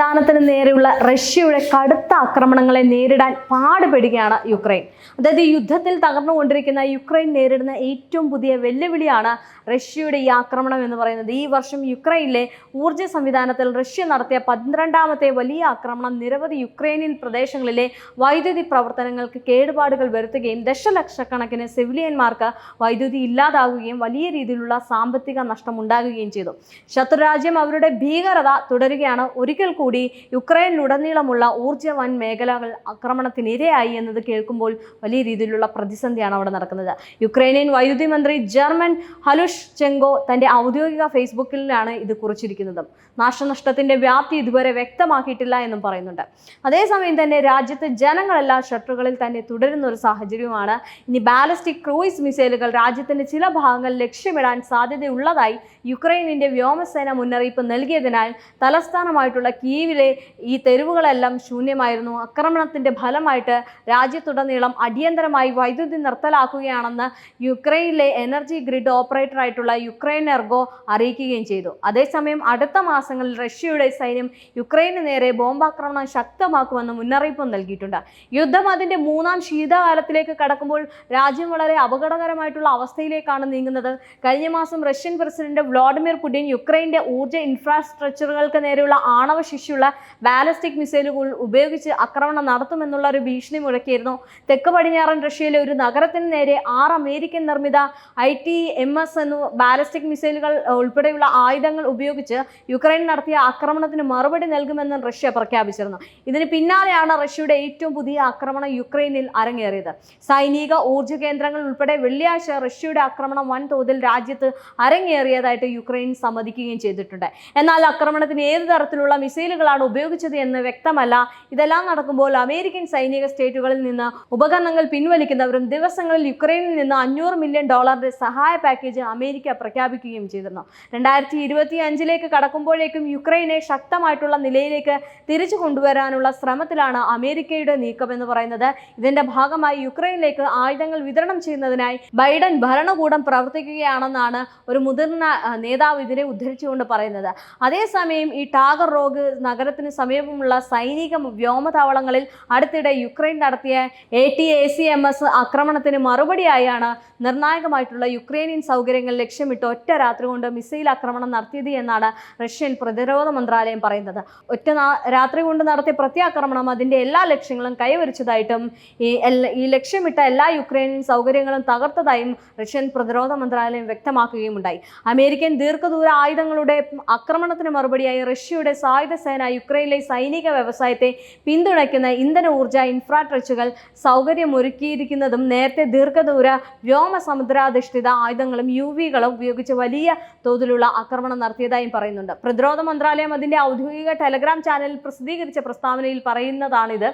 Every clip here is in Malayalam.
സംവിധാനത്തിന് നേരെയുള്ള റഷ്യയുടെ കടുത്ത ആക്രമണങ്ങളെ നേരിടാൻ പാടുപെടുകയാണ് യുക്രൈൻ. അതായത് യുദ്ധത്തിൽ തകർന്നുകൊണ്ടിരിക്കുന്ന യുക്രൈൻ നേരിടുന്ന ഏറ്റവും പുതിയ വെല്ലുവിളിയാണ് റഷ്യയുടെ ഈ ആക്രമണം എന്ന് പറയുന്നത്. ഈ വർഷം യുക്രൈനിലെ ഊർജ സംവിധാനത്തിൽ റഷ്യ നടത്തിയ പന്ത്രണ്ടാമത്തെ വലിയ ആക്രമണം നിരവധി യുക്രൈനിയൻ പ്രദേശങ്ങളിലെ വൈദ്യുതി പ്രവർത്തനങ്ങൾക്ക് കേടുപാടുകൾ വരുത്തുകയും ദശലക്ഷക്കണക്കിന് സിവിലിയന്മാർക്ക് വൈദ്യുതി ഇല്ലാതാകുകയും വലിയ രീതിയിലുള്ള സാമ്പത്തിക നഷ്ടം ഉണ്ടാകുകയും ചെയ്തു. ശത്രുരാജ്യം അവരുടെ ഭീകരത തുടരുകയാണ്. ഒരിക്കൽ കൂടി യുക്രൈനിലുടനീളമുള്ള ഊർജ വൻ മേഖലകൾ ആക്രമണത്തിനിരയായി എന്നത് കേൾക്കുമ്പോൾ വലിയ രീതിയിലുള്ള പ്രതിസന്ധിയാണ് അവിടെ നടക്കുന്നത്. യുക്രൈനിയൻ വൈദ്യുതി മന്ത്രി ജർമ്മൻ ഹലുഷ് ചെങ്കോ തന്റെ ഔദ്യോഗിക ഫേസ്ബുക്കിലാണ് ഇത് കുറിച്ചിരിക്കുന്നത്. നാശനഷ്ടത്തിന്റെ വ്യാപ്തി ഇതുവരെ വ്യക്തമാക്കിയിട്ടില്ല എന്നും പറയുന്നുണ്ട്. അതേസമയം തന്നെ രാജ്യത്തെ ജനങ്ങളെല്ലാം ഷട്ടറുകളിൽ തന്നെ തുടരുന്ന ഒരു സാഹചര്യമാണ് ഇനി ബാലിസ്റ്റിക് ക്രൂയിസ് മിസൈലുകൾ രാജ്യത്തിന്റെ ചില ഭാഗങ്ങൾ ലക്ഷ്യമിടാൻ സാധ്യതയുള്ളതായി യുക്രൈനിന്റെ വ്യോമസേന മുന്നറിയിപ്പ് നൽകിയതിനാൽ തലസ്ഥാനമായിട്ടുള്ള കീവിലെ ഈ തെരുവുകളെല്ലാം ശൂന്യമായിരുന്നു. ആക്രമണത്തിന്റെ ഫലമായിട്ട് രാജ്യത്തുടനീളം അടിയന്തരമായി വൈദ്യുതി നിർത്തലാക്കുകയാണെന്ന് യുക്രൈനിലെ എനർജി ഗ്രിഡ് ഓപ്പറേറ്റർ ആയിട്ടുള്ള യുക്രൈൻ എർഗോ അറിയിക്കുകയും ചെയ്തു. അതേസമയം അടുത്ത മാസങ്ങളിൽ റഷ്യയുടെ സൈന്യം യുക്രൈന് നേരെ ബോംബാക്രമണം ശക്തമാക്കുമെന്ന് മുന്നറിയിപ്പും നൽകിയിട്ടുണ്ട്. യുദ്ധം അതിന്റെ മൂന്നാം ശീതകാലത്തിലേക്ക് കടക്കുമ്പോൾ രാജ്യം വളരെ അപകടകരമായിട്ടുള്ള അവസ്ഥയിലേക്കാണ് നീങ്ങുന്നത്. കഴിഞ്ഞ മാസം റഷ്യൻ പ്രസിഡന്റ് വ്ളാഡിമിർ പുടിൻ യുക്രൈന്റെ ഊർജ ഇൻഫ്രാസ്ട്രക്ചറുകൾക്ക് നേരെയുള്ള ആണവ ശിശുള്ള ബാലസ്റ്റിക് മിസൈലുകൾ ഉപയോഗിച്ച് ആക്രമണം നടത്തുമെന്നുള്ള ഒരു ഭീഷണി മുഴക്കിയിരുന്നു. തെക്ക് പടിഞ്ഞാറൻ റഷ്യയിലെ ഒരു നഗരത്തിന് നേരെ ആറ് അമേരിക്കൻ നിർമ്മിത ഐ ടി എം എസ് എന്നു ബാലിസ്റ്റിക് മിസൈലുകൾ ഉൾപ്പെടെയുള്ള ആയുധങ്ങൾ ഉപയോഗിച്ച് യുക്രൈൻ നടത്തിയ ആക്രമണത്തിന് മറുപടി നൽകുമെന്ന് റഷ്യ പ്രഖ്യാപിച്ചിരുന്നു. ഇതിന് പിന്നാലെയാണ് റഷ്യയുടെ ഏറ്റവും പുതിയ ആക്രമണം യുക്രൈനിൽ അരങ്ങേറിയത്. സൈനിക ഊർജ കേന്ദ്രങ്ങൾ ഉൾപ്പെടെ വെള്ളിയാഴ്ച റഷ്യയുടെ ആക്രമണം വൻതോതിൽ രാജ്യത്ത് അരങ്ങേറിയതായിട്ട് യുക്രൈൻ സമ്മതിക്കുകയും ചെയ്തിട്ടുണ്ട്. എന്നാൽ ആക്രമണത്തിന് ഏത് തരത്തിലുള്ള മിസൈലുകളാണ് ഉപയോഗിച്ചത് എന്ന് വ്യക്തമല്ല. ഇതെല്ലാം നടക്കുമ്പോൾ അമേരിക്കൻ സൈനിക സ്റ്റേറ്റുകളിൽ നിന്ന് ഉപകരണങ്ങൾ പിൻവലിക്കുന്നവരും ദിവസങ്ങളിൽ യുക്രൈനിൽ നിന്ന് അഞ്ഞൂറ് മില്യൺ ഡോളറിന്റെ സഹായ പാക്കേജ് അമേരിക്ക പ്രഖ്യാപിക്കുകയും ചെയ്തിരുന്നു. രണ്ടായിരത്തി ഇരുപത്തി അഞ്ചിലേക്ക് കടക്കുമ്പോഴേക്കും യുക്രൈനെ ശക്തമായിട്ടുള്ള നിലയിലേക്ക് തിരിച്ചു കൊണ്ടുവരാനുള്ള ശ്രമത്തിലാണ് അമേരിക്കയുടെ നീക്കം എന്ന് പറയുന്നത്. ഇതിന്റെ ഭാഗമായി യുക്രൈനിലേക്ക് ആയുധങ്ങൾ വിതരണം ചെയ്യുന്നതിനായി ബൈഡൻ ഭരണകൂടം പ്രവർത്തിക്കുകയാണെന്നാണ് ഒരു മുതിർന്ന നേതാവ് ഇതിനെ ഉദ്ധരിച്ചുകൊണ്ട് പറയുന്നത്. അതേസമയം ഈ ടാഗർ റോഗ് നഗരത്തിന് സമീപമുള്ള സൈനിക വ്യോമതാവളങ്ങളിൽ അടുത്തിടെ യുക്രൈൻ നടത്തിയ A T A C M S ആക്രമണത്തിന് മറുപടിയായാണ് നിർണായകമായിട്ടുള്ള യുക്രൈനിയൻ സൗകര്യങ്ങൾ ലക്ഷ്യമിട്ട് ഒറ്റ രാത്രി കൊണ്ട് മിസൈൽ ആക്രമണം നടത്തിയത് എന്നാണ് റഷ്യൻ പ്രതിരോധ മന്ത്രാലയം പറയുന്നത്. ഒറ്റ രാത്രി കൊണ്ട് നടത്തിയ പ്രത്യാക്രമണം അതിന്റെ എല്ലാ ലക്ഷ്യങ്ങളും കൈവരിച്ചതായിട്ടും ഈ ഈ ലക്ഷ്യമിട്ട എല്ലാ യുക്രൈനിയൻ സൗകര്യങ്ങളും തകർത്തതായും റഷ്യൻ പ്രതിരോധ മന്ത്രാലയം വ്യക്തമാക്കുകയുമുണ്ടായി. അമേരിക്കൻ ദീർഘദൂര ആയുധങ്ങളുടെ ആക്രമണത്തിന് മറുപടിയായി റഷ്യയുടെ സായുധ സേന യുക്രൈനിലെ സൈനിക വ്യവസായത്തെ പിന്തുണയ്ക്കുന്ന ഇന്ധന ഊർജ ഇൻഫ്രാസ്ട്രക്ചറുകൾ സൗകര്യമൊരുക്കിയിരിക്കുന്നതും നേരത്തെ ദീർഘദൂര വ്യോമ സമുദ്രാധിഷ്ഠിത ആയുധങ്ങളും യു വികളും ഉപയോഗിച്ച് വലിയ തോതിലുള്ള ആക്രമണം നടത്തിയതായും പറയുന്നുണ്ട്. പ്രതിരോധ മന്ത്രാലയം അതിന്റെ ഔദ്യോഗിക ടെലഗ്രാം ചാനലിൽ പ്രസിദ്ധീകരിച്ച പ്രസ്താവനയിൽ പറയുന്നതാണിത്.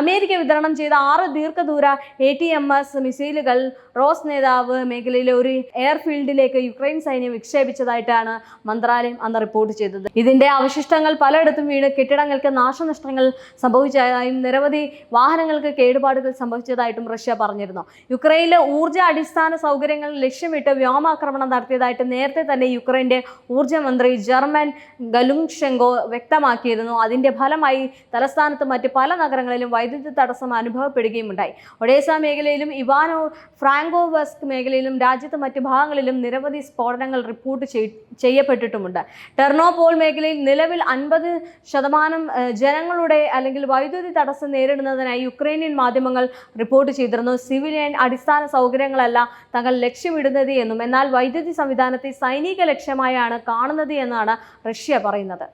അമേരിക്ക വിതരണം ചെയ്ത ആറ് ദീർഘദൂര എ ടി എം എസ് മിസൈലുകൾ റോസ് നേതാവ് മേഖലയിലെ ഒരു എയർഫീൽഡിലേക്ക് യുക്രൈൻ സൈന്യം വിക്ഷേപിച്ചതായിട്ടാണ് മന്ത്രാലയം അന്ന് റിപ്പോർട്ട് ചെയ്തത്. ഇതിന്റെ അവശിഷ്ടങ്ങൾ പലയിടത്തും വീണ് കെട്ടിടങ്ങൾക്ക് നാശനഷ്ടങ്ങൾ സംഭവിച്ചതായും നിരവധി വാഹനങ്ങൾക്ക് കേടുപാടുകൾ സംഭവിച്ചതായിട്ടും റഷ്യ പറഞ്ഞിരുന്നു. യുക്രൈനിലെ ഊർജ അടിസ്ഥാന സൗകര്യങ്ങൾ ലക്ഷ്യമിട്ട് വ്യോമാക്രമണം നടത്തിയതായിട്ട് നേരത്തെ തന്നെ യുക്രൈന്റെ ഊർജമന്ത്രി ജർമ്മൻ ഗലുങ്ഷെങ്കോ വ്യക്തമാക്കിയിരുന്നു. അതിന്റെ ഫലമായി തലസ്ഥാനത്ത് മറ്റ് പല നഗരങ്ങളിലും വൈദ്യുതി തടസ്സം അനുഭവപ്പെടുകയും ഉണ്ടായി. ഒഡേസ മേഖലയിലും ഇവാനോ ഫ്രാങ്കോവസ്ക് മേഖലയിലും രാജ്യത്ത് മറ്റ് ഭാഗങ്ങളിലും നിരവധി സ്ഫോടനങ്ങൾ റിപ്പോർട്ട് ചെയ്- ചെയ്യപ്പെട്ടിട്ടുമുണ്ട്. ടെർണോപോൾ മേഖലയിൽ നിലവിൽ അൻപത് ശതമാനം ജനങ്ങളുടെ അല്ലെങ്കിൽ വൈദ്യുതി തടസ്സം നേരിടുന്നതിനായി യുക്രൈനിയൻ മാധ്യമങ്ങൾ റിപ്പോർട്ട് ചെയ്തിരുന്നു. സിവിലിയൻ അടിസ്ഥാന സൗകര്യങ്ങളല്ല തങ്ങൾ ലക്ഷ്യമിടുന്നത് എന്നും എന്നാൽ വൈദ്യുതി സംവിധാനത്തെ സൈനിക ലക്ഷ്യമായാണ് കാണുന്നത് എന്നാണ് റഷ്യ പറയുന്നത്.